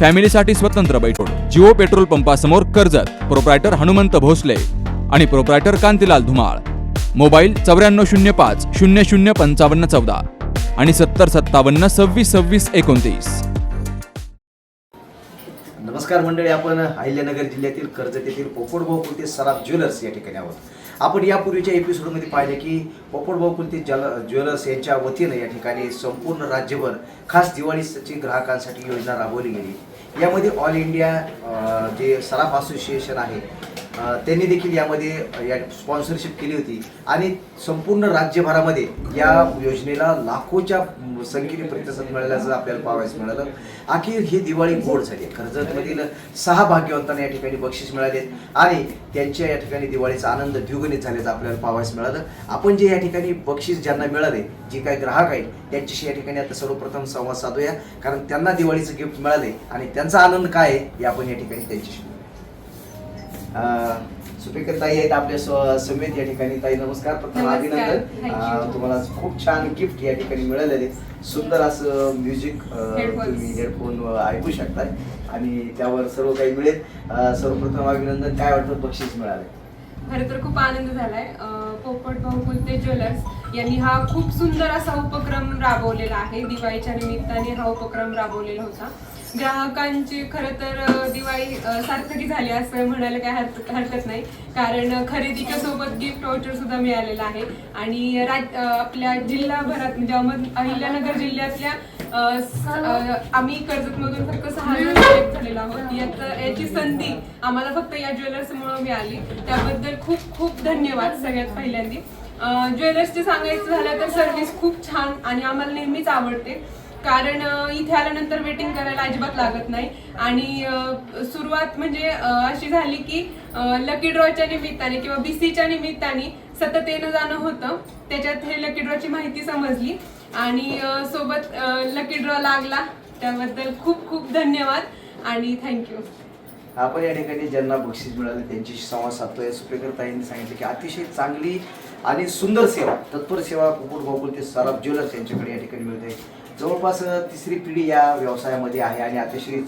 फॅमिलीसाठी स्वतंत्र बैठक. जिओ पेट्रोल पंपासमोर कर्जत. प्रोप्रायटर हनुमंत भोसले आणि प्रोप्रायटर कांतीलाल धुमाळ. मोबाईल चौऱ्याण्णव शून्य पाच शून्य शून्य पंचावन्न चौदा आणि सत्तर सत्तावन्न सव्वीस सव्वीस एकोणतीस. नमस्कार मंडळी आपण अहिल्यानगर जिल्ह्यातील कर्जत येथील पोपटभाऊ कुलते सराफ ज्वेलर्स या ठिकाणी आहोत. आपण यापूर्वीच्या एपिसोडमध्ये पाहिले की पोपटभाऊ कुलते जल ज्वेलर्स यांच्या वतीनं या ठिकाणी संपूर्ण राज्यभर खास दिवाळीची ग्राहकांसाठी योजना राबवली गेली. यामध्ये ऑल इंडिया अं, जे सराफ असोसिएशन आहे त्यांनी देखील यामध्ये या स्पॉन्सरशिप केली होती. आणि संपूर्ण राज्यभरामध्ये या योजनेला लाखोच्या संख्येने प्रतिसाद मिळाल्याचं आपल्याला पाहावयास मिळालं अखेर ही दिवाळी गोड झाली कर्जतमधील सहा भाग्यवंतांना या ठिकाणी बक्षीस मिळाले आणि त्यांच्या या ठिकाणी दिवाळीचा आनंद द्विगुणित झाल्याचं आपल्याला पाहावयास मिळालं. आपण जे या ठिकाणी बक्षीस ज्यांना मिळाले जे काही ग्राहक आहेत त्यांच्याशी या ठिकाणी आता सर्वप्रथम संवाद साधूया. कारण त्यांना दिवाळीचं गिफ्ट मिळाले आणि त्यांचा आनंद काय आहे हे आपण या ठिकाणी त्यांच्याशी सुपेकर ताई आहेत आपल्या स्व- समेत या ठिकाणी. ताई नमस्कार. प्रथम नमस्कार. अभिनंदन. Thank you. अं, तुम्हाला खूप छान गिफ्ट या ठिकाणी मिळालेले. सुंदर असं म्युझिक Headphones. तुम्ही हेडफोन ऐकू शकताय. आणि त्यावर सर्व काही मिळेल. अं, सर्वप्रथम अभिनंदन. काय वाटतं बक्षीस मिळाले खरं तर खूप आनंद झालाय. अं, पोपट भाऊ कुलते ज्वेलर्स यांनी हा खूप सुंदर असा उपक्रम राबवलेला आहे. दिवाळीच्या निमित्ताने हा उपक्रम राबवलेला होता. ग्राहकांची खरं तर दिवाळी सार्थकी झाली असं म्हणायला काय हरकत हरकत नाही. कारण खरेदीच्या सोबत गिफ्ट वाउचर सुद्धा मिळालेलं आहे. आणि राज आपल्या जिल्हाभरात म्हणजे अहमद अहिल्यानगर जिल्ह्यातल्या आम्ही कर्जत मधून आम्ही कर्जतमधून फक्त सहा जण select झालेलो आहोत. यात याची संधी आम्हाला फक्त या ज्वेलर्समुळे मिळाली. त्याबद्दल खूप खूप धन्यवाद सगळ्यात पहिल्यांदी. ज्वेलर्सचे सांगायचं झालं तर सर्व्हिस खूप छान आणि आम्हाला नेहमीच आवडते. कारण इथे आल्यानंतर वेटिंग करायला अजिबात लागत नाही. आणि सुरुवात म्हणजे अशी झाली की लकी ड्रॉच्या निमित्ताने किंवा बीसीच्या निमित्ताने सतत येणं जाणं होतं. त्याच्यात हे लकी ड्रॉची माहिती समजली. आणि सोबत लकी ड्रॉ लागला. त्याबद्दल खूप खूप धन्यवाद. आणि थँक्यू आपण या ठिकाणी ज्यांना बक्षीस मिळाले त्यांच्याशी संवाद साधतोय. सुपेकर ताईंनी सांगितलं की अतिशय चांगली आणि सुंदर सेवा तत्पर सेवा कुकुट गोकुल ते सराफ ज्वेलर्स यांच्याकडे या ठिकाणी मिळते. जवळपास तिसरी पिढी या व्यवसायामध्ये आहे आणि अतिशय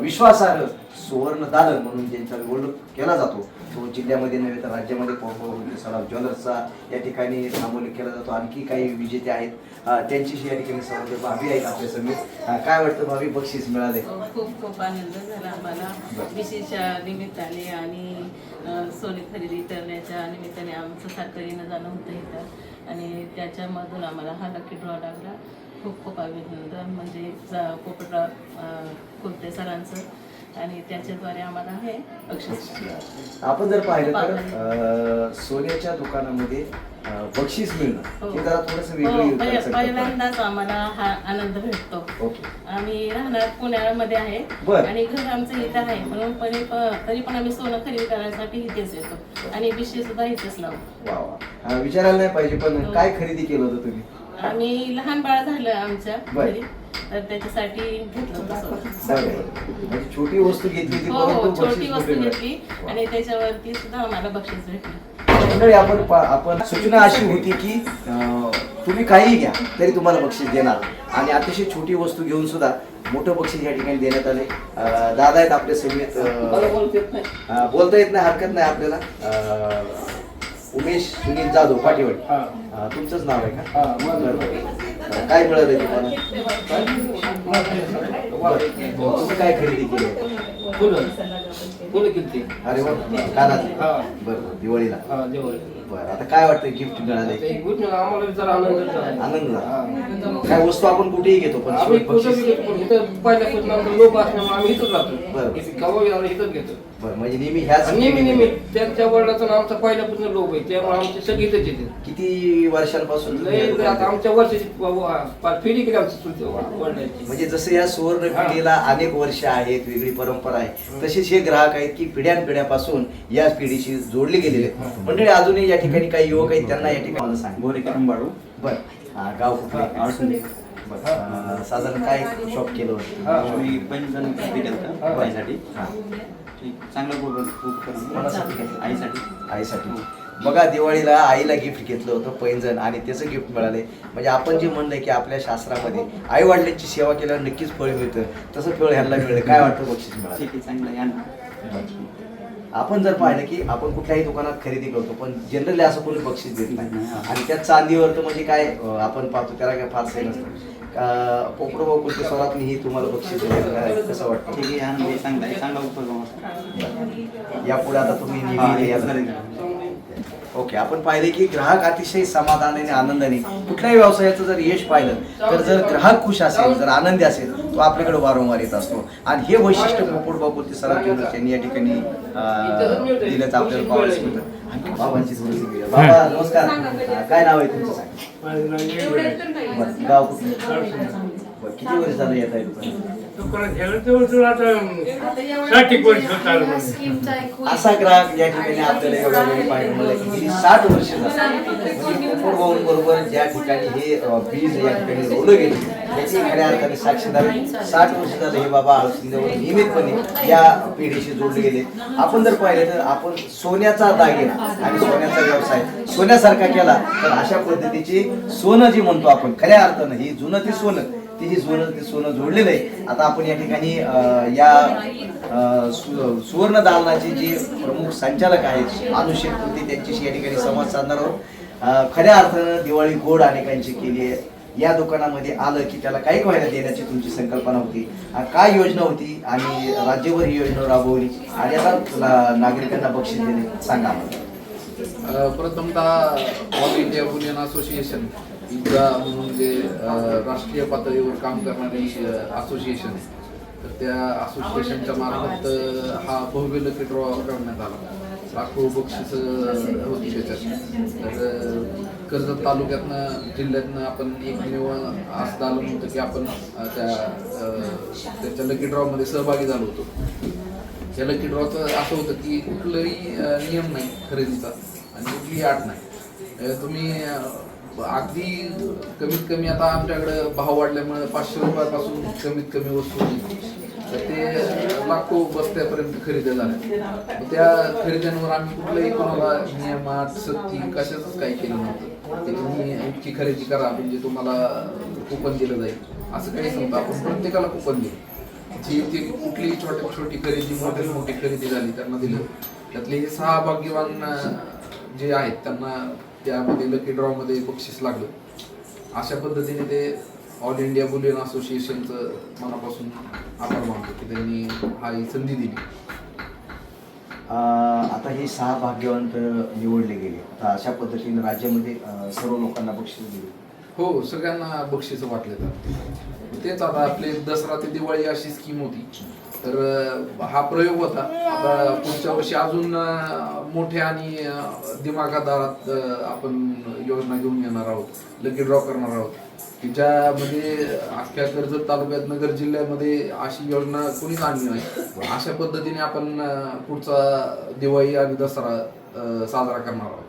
विश्वासार्ह सुवर्ण दालन म्हणून ज्यांचा ओळख केला जातो तो जिल्ह्यामध्ये नव्हे तर राज्यामध्ये पोहोचवून सराफ ज्वेलर्सचा या ठिकाणी नामोल्लेख केला जातो. आणखी काही विजेते आहेत त्यांच्याशी या ठिकाणी सर्व भाभी आहेत आपल्या समेत काय वाटतं भाभी बक्षीस मिळाले? हो, खूप खूप आनंद झाला आम्हाला. विशेष निमित्ताने आणि सोने खरेदी करण्याच्या निमित्ताने आमचं सारखं जाणं होतं इथं. आणि त्याच्यामधून आम्हाला हा लकी ड्रॉ लागला. खूप खूप अभिनंदन म्हणजे पोपटराव कुर्ते सरांचं. आणि त्याच्याद्वारे आम्हाला हे बक्षीस. आपण जर पाहिलं तर सोन्याच्या दुकानामध्ये बक्षीस मिळणं हे. जरा थोडस हो, वेगळी. पहिल्यांदाच आम्हाला हा आनंद भेटतो. आम्ही राहणार पुण्यामध्ये आहे. आणि घर आमचं इथं आहे म्हणून तरी पण आम्ही सोनं खरेदी करण्यासाठी इथेच येतो. आणि विषय सुद्धा इथेच लावतो. विचारायला नाही पाहिजे पण हो. काय खरेदी केलं होतं तुम्ही? आम्ही लहान बाळ झालं आमच्या बर. घरी तर त्याच्यासाठी घेतलं होतं सोनं. म्हणजे छोटी वस्तू घेतली होती हो हो छोटी बक्षीस वस्तू मोठे. घेतली. आणि त्याच्यावरती सुद्धा आम्हाला बक्षीस भेटलं मंडळी आपण पा- आपण सूचना अशी होती की अं, तुम्ही काहीही घ्या तरी तुम्हाला बक्षीस देणार आणि अतिशय छोटी वस्तू घेऊन सुद्धा मोठं बक्षीस या ठिकाणी देण्यात आले अं, दादा आहेत आपल्या समेत मला अं, बोलता येत नाही. अं, बोलता येत नाही हरकत नाही आपल्याला अं, उमेश सुनील जाधव पाठीवड अं, तुमचंच नाव आहे का? बरं, बरं. अं, काय मिळालं तुम्हाला? बरं. तुम्ही काय खरेदी केली? फुलं. फुलं किती अरे वा हा. बरं बरं दिवाळीला. हा दिवाळी. बरं आता काय वाटतं गिफ्ट मिळाले? ते गुड आम्हाला जरा आनंद झाला. आनंद. झाला हा. काय वस्तू आपण कुठेही घेतो पण आम्ही शेवट कुठं बक्षीस बी घेतो, पण इथं पहिल्यापासून आमचं लोक असल्यामुळे आम्ही इथंच. राहतो. इथे केव्हाही आम्ही इथंच घेतो. बरं म्हणजे नेहमी ह्याच आणि नेहमी नेहमी. त्यांच्या वडिलाचं आमचा पहिल्यापासून लोक आहे त्यामुळे आमचे सगळे इथंच येते किती वर्षांपासून तुम्ही लय या लय आता? आमच्या वर्षाची पिढी केली आमची चुलते वडिलांची. म्हणजे जसं या सुवर्ण. पिढीला अनेक वर्ष आहेत वेगळी परंपरा आहे तसेच हे ग्राहक आहेत आहेत की पिढ्यानपिढ्यापासून या पिढीशी जोडले गेलेले आहेत. मंडळी अजूनही या ठिकाणी काही युवक आहेत त्यांना या ठिकाणी मला सांग. बर. हा, गाव कुठलं? साधारण काय शॉप केलं होतं? मी होतं आईसाठी. हा. ठीक. चांगलं बोल उपकरण कोणासाठी घेतलं? आईसाठी. आईसाठी. बघा दिवाळीला आईला गिफ्ट घेतलं होतं पैंजण आणि त्याचं गिफ्ट मिळाले. म्हणजे आपण जे म्हणलंय की आपल्या शास्त्रामध्ये आई वडिलांची सेवा केल्यावर नक्कीच फळ मिळतं. तसं फळ ह्यांना मिळलं. काय वाटतं बक्षीस मिळालं? आपण जर पाहिलं की आपण कुठल्याही दुकानात खरेदी करतो पण जनरली असं कोणी बक्षीस देत नाही. आणि त्या चांदीवर तर म्हणजे काय आपण पाहतो त्याला काय फार सही नसतं का पोपडो भाऊ कुठे स्वरातनी ही तुम्हाला बक्षीस कसं वाटतं? ठीक आहे उपक्रम होता यापुढे आता तुम्ही. ओके आपण पाहिले की ग्राहक अतिशय समाधानाने आनंदाने कुठल्याही व्यवसायाचं जर यश पाहिलं तर जर ग्राहक खुश असेल जर आनंदी असेल तो आपल्याकडे वारंवार येत असतो. आणि हे वैशिष्ट्य पोपट सराव केंद्र यांनी या ठिकाणी अं, दिल्याचं आपल्याला पाहायला मिळतं. बाबांची थोडीशी वेळ. बाबा नमस्कार. काय नाव आहे तुमचं? गाव कुठलं? किती वर्ष झालं येत आहे दुकानात? साठ एक वर्ष. असा ग्राहक या ठिकाणी आपल्याला एवढा वेळ पाहायला मिळाला की गेली साठ वर्ष झाली म्हणजे भाऊन बरोबर ज्या ठिकाणी हे अं, बीज या ठिकाणी रोवलं गेले त्याची खऱ्या अर्थाने साक्षीदार. साठ वर्ष झाले हे बाबा आळसिंदेवर नियमितपणे या पिढीशी जोडले गेले आपण जर पाहिलं तर आपण सोन्याचा दागिना आणि सोन्याचा व्यवसाय सोन्यासारखा केला तर अशा पद्धतीची सोनं जी म्हणतो आपण खऱ्या अर्थानं ही जुनं ते सोनं ती जी सोनं ते सोनं जोडलेलं आहे आता आपण या ठिकाणी या सु- सुवर्ण दालनाचे जे प्रमुख संचालक आहेत अनुषेक होते त्यांच्याशी या ठिकाणी संवाद साधणार आहोत. खऱ्या अर्थानं दिवाळी गोड अनेकांची केली आहे. या दुकानामध्ये आलं की त्याला काही व्हायला देण्याची तुमची संकल्पना होती. काय योजना होती आणि राज्यभर ही योजना राबवली आणि आता नागरिकांना बक्षीस देणे सांगा. प्रथमतः ऑल इंडिया बुलियन असोसिएशन इब्रा म्हणून जे राष्ट्रीय पातळीवर काम करणारी असोसिएशन तर त्या असोसिएशनच्या मार्फत हा भव्य लकी ड्रॉ करण्यात आला. लाखो बक्षीस होती त्याच्यात. तर कर्जत तालुक्यातनं जिल्ह्यातनं आपण एकमेव असं आलं होतं की आपण त्या त्याच्या लकी ड्रॉमध्ये सहभागी झालो होतो. त्या लकी ड्रॉचं असं होतं की कुठलाही नियम नाही खरेदीचा आणि कुठलीही आट नाही. तुम्ही अगदी कमीत कमी आता आमच्याकडे भाव वाढल्यामुळे पाचशे रुपयापासून कमीत कमी वस्तू तर ते लाखो बस्त्यापर्यंत खरेदी झाल्या मग त्या खरेद्यांवर आम्ही कुठल्याही कोणाला नियमात सक्ती कशाच काही केलं नव्हतं. ते तुम्ही इतकी खरेदी करा म्हणजे तुम्हाला कुपन दिलं जाईल. असं काहीच नव्हतं. आपण प्रत्येकाला कुपन दिलं. जी ती कुठलीही छोटी छोटी खरेदी मोठी मोठी खरेदी झाली त्यांना दिलं. त्यातले हे सहा भाग्यवान जे आहेत त्यांना त्यामध्ये लकी ड्रॉमध्ये बक्षीस लागलं. अशा पद्धतीने ते ऑल इंडिया बुलियन असोसिएशनचं मनापासून आभार मानतो की त्यांनी हा ही संधी दिली. आता हे सहा भाग्यवंत निवडले गेले. आता अशा पद्धतीने राज्यामध्ये सर्व लोकांना बक्षीस दिले. हो सगळ्यांना बक्षीस वाटले तर तेच आता आपले दसरा ते दिवाळी अशी स्कीम होती. तर हा प्रयोग होता. आता पुढच्या वर्षी अजून मोठे मोठ्या आणि दिमागादारात आपण योजना घेऊन येणार आहोत. लकी ड्रॉ करणार आहोत. की ज्यामध्ये अख्ख्या कर्जत तालुक्यात नगर जिल्ह्यामध्ये अशी योजना कोणीच आणली नाही. अशा पद्धतीने आपण पुढचा दिवाळी आणि दसरा साजरा करणार आहोत.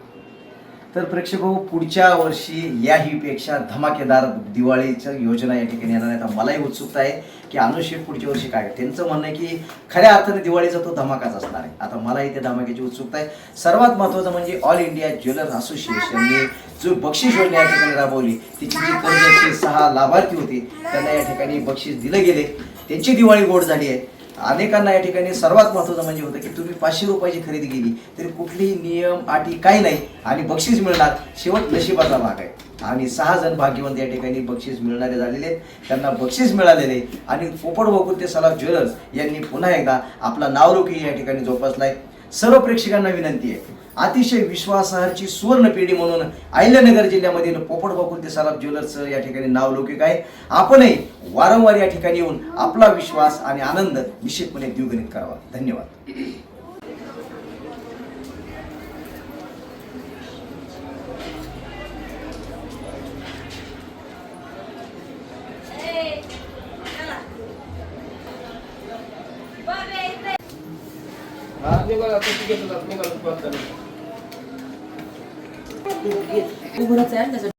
तर प्रेक्षक हो, पुढच्या वर्षी याहीपेक्षा धमाकेदार दिवाळीचं योजना या ठिकाणी येणार आहे मलाही उत्सुकता आहे की अनुषेक पुढच्या वर्षी काय त्यांचं म्हणणं आहे की खऱ्या अर्थाने दिवाळीचा तो धमाकाच असणार आहे. आता मलाही त्या धमाक्याची उत्सुकता आहे. सर्वात महत्त्वाचं म्हणजे ऑल इंडिया ज्वेलर्स असोसिएशनने जो बक्षीस योजना या ठिकाणी राबवली तिची जी कर्जाचे सहा लाभार्थी होते त्यांना या ठिकाणी बक्षीस दिलं गेले. त्यांची दिवाळी गोड झाली आहे. अनेकांना या ठिकाणी सर्वात महत्त्वाचं म्हणजे होतं की तुम्ही पाचशे रुपयाची खरेदी केली तरी कुठलीही नियम अटी काही नाही आणि बक्षीस मिळणार शेवट नशिबाचा भाग आहे. आणि सहा जण भाग्यवंत या ठिकाणी बक्षीस मिळणारे झालेले आहेत. त्यांना बक्षीस मिळालेले आणि पोपट वकुलते सलाफ ज्वेलर्स यांनी पुन्हा एकदा आपला नावलौकिक या ठिकाणी जोपासलाय. सर्व प्रेक्षकांना विनंती आहे. अतिशय विश्वासार्हची सुवर्ण पिढी म्हणून अहिल्यानगर जिल्ह्यामधील पोपट वकुलते सलाफ ज्वेलर्सचं या ठिकाणी नाव लौकिक आहे. आपणही वारंवार या ठिकाणी येऊन आपला विश्वास आणि आनंद निश्चितपणे द्विगणित करावा. धन्यवाद. हा निघाला तशी घेतलं निघाला उघडच आहे आणि त्याच्यात